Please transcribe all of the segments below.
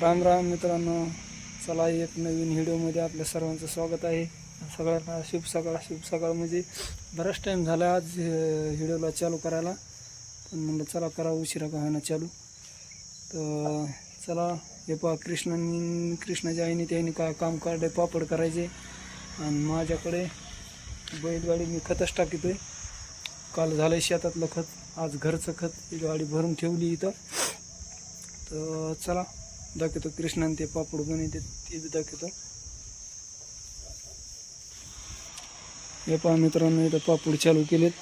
राम राम मित्रांनो चला एक नवीन व्हिडिओमध्ये आपल्या सर्वांचं स्वागत आहे. सगळ्यांना शुभ सकाळ शुभ सकाळ. म्हणजे बराच टाईम झाला आज व्हिडिओला चालू करायला. पण म्हणलं चला करा उशिरा का होईना चालू. तर चला हे पहा कृष्णांनी कृष्णाच्या आईने त्याने काय काम काढले पापड करायचे. आणि माझ्याकडे बैलगाडी मी खतच टाकीतोय. काल झालं शेतातलं खत आज घरचं खत ही गाडी भरून ठेवली इथं. तर चला. दाखवतो कृष्णाने ते पापड बनवते ते बी दाखवतो. हे पहा मित्रांनो इथं पापड चालू केलेत.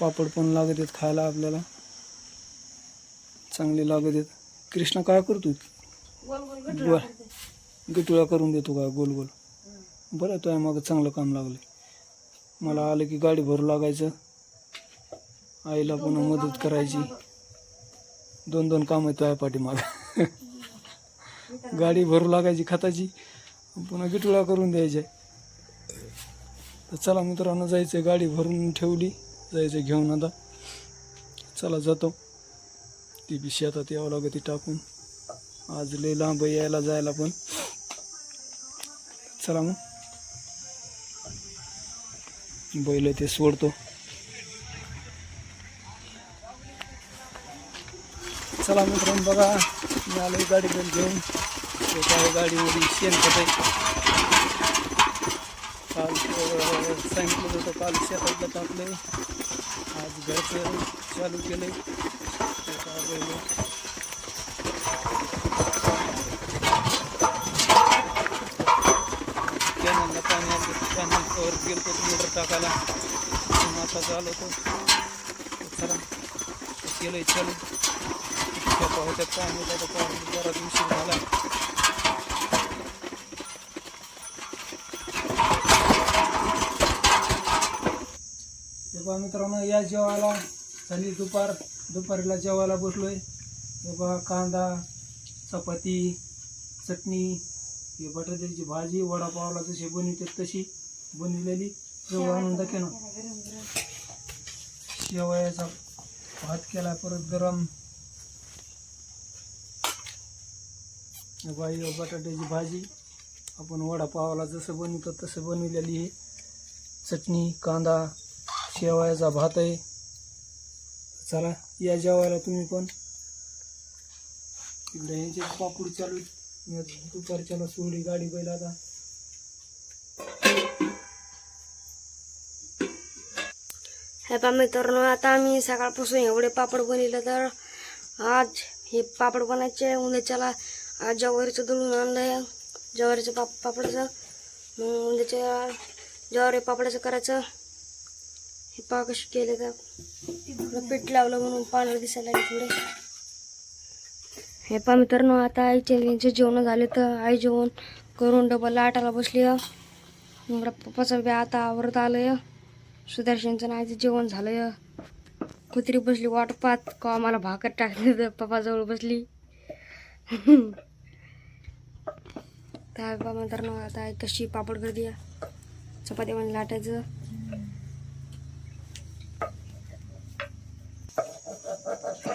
पापड पण लागत आहेत खायला आपल्याला. चांगले लागत आहेत कृष्णा काय करतो बर. गटुळा करून देतो काय गोल गोल. बरं तो आहे मागं चांगलं काम लागलं मला आलं की गाडी भरू लागायचं. आईला पुन्हा मदत करायची. दोन दोन काम आहे तो आहे पाठीमाग. गाडी भरू लागायची खताची. पुन्हा गिटुळा करून द्यायचे. तर चला मित्रांनो जायचं गाडी भरून ठेवली. जायचं घेऊन आता. चला जातो. ती बी शेतात यावं लागत ती टाकून. आज लय लांब यायला जायला पण. चला मग. बैल ते सोडतो. चला मित्रांनो बघा. मी आलो गाडी घेऊन. घेऊन ते गाडीमध्ये शेण खत आहे काल सांगितलं होतं काल शेतातलं टाकलं आज घरचं चालू केलं कॅनलला पाणी आलं कॅनलवर गेलो तो मोटर टाकायला. पण आता चालू चला केलं चालू. खेपा होत्या पाणी उशीर झाला हे मित्रांनो या जेवायला झाली दुपार. दुपारीला जेवायला बसलोय. हे पहा कांदा चपाती चटणी हे बटाट्याची भाजी वडापावला जशी बनवतात तशी बनवलेली. जवळ आणून दाखे ना शेवयाचा भात केला परत गरम हे बटाट्याची भाजी आपण वडापावला जसं बनवतो तसं बनविलेली आहे. चटणी कांदा शेवयाचा भात आहे. चला या जेवायला तुम्ही पण. इकडे यांचे पापूड चालू आहेत. मी सोडली गाडी बैल आता. हे पा मित्रांनो आता आम्ही सकाळपासून एवढे पापड बनले तर आज हे पापड बनायचे उद्याच्याला आज ज्वारीचं दळून आणलं ज्वारीचं पाप पापडाचं. मग त्याच्या ज्वारी पापडाचं करायचं. हे पा कशी केले तर थोडं पीठ लावलं म्हणून पाण्याला दिसायला थोडे. हे पा मित्रांनो आता आईचे यांचे जेवण झाले तर आई जेवण करून डबल लाटाला बसली मग पप्पाचं बी आता आवरत आलं सुदर्शनचं आईचं जेवण झालं कुत्री बसली वाट पाहत का मला भाकर टाकली तर पप्पाजवळ बसली. काय बाबा तर ना आता कशी पापड कर दिया चपाती पण लाटायचं.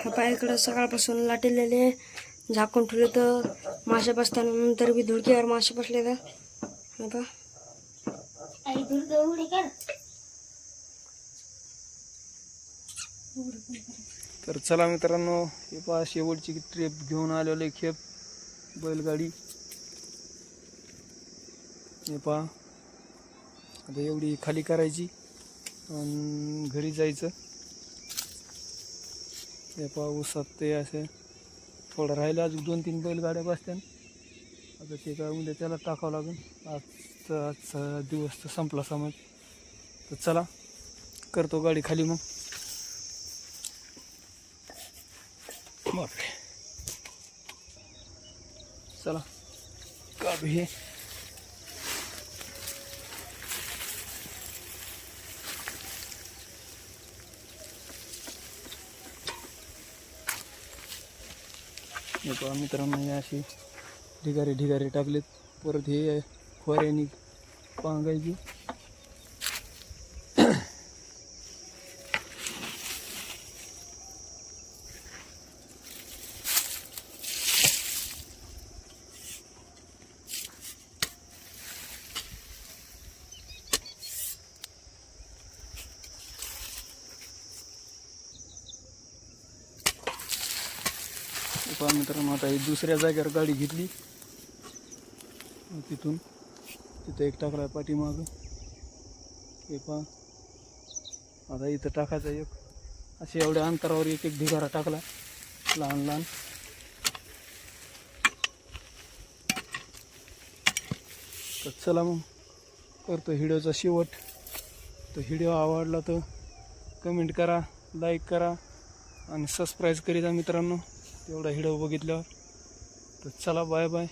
पप्पा इकडं सकाळपासून लाटलेले झाकून ठेवले तर मासे बसताना नंतर बी धुडकीवर मासे बसले तर. हे तर चला मित्रांनो हे पहा शेवटची ट्रिप घेऊन आलेलो आहे खेप बैलगाडी. हे पहा. आता एवढी खाली करायची आणि घरी जायचं. हे पहा उसात ते असे थोडं राहिलं. अजून दोन तीन बैलगाड्या बसत्या आता ते काय उद्या त्याला टाकावं लागेल. आजचा आजचा दिवस तर संपला समज. तर चला करतो गाडी खाली मग. चला काढू हे. हे पहा मित्रांनो हे असे ढिगारे ढिगारे टाकलेत. परत हे खोऱ्याने पांगायची पहा मित्रांनो आता ही दुसऱ्या जागेवर गाडी घेतली. मग तिथून तिथं एक टाकला पाठीमागं. हे पहा. आता इथं टाकायचा एक. असे एवढ्या अंतरावर एक एक ढिगारा टाकला. लहान लहान. तर चला मग करतो व्हिडिओचा शेवट. तो व्हिडिओ आवडला तर कमेंट करा लाईक करा आणि सबस्क्राईब करीत जा मित्रांनो. तेवढा हिडव बघितल्यावर. तर चला बाय बाय.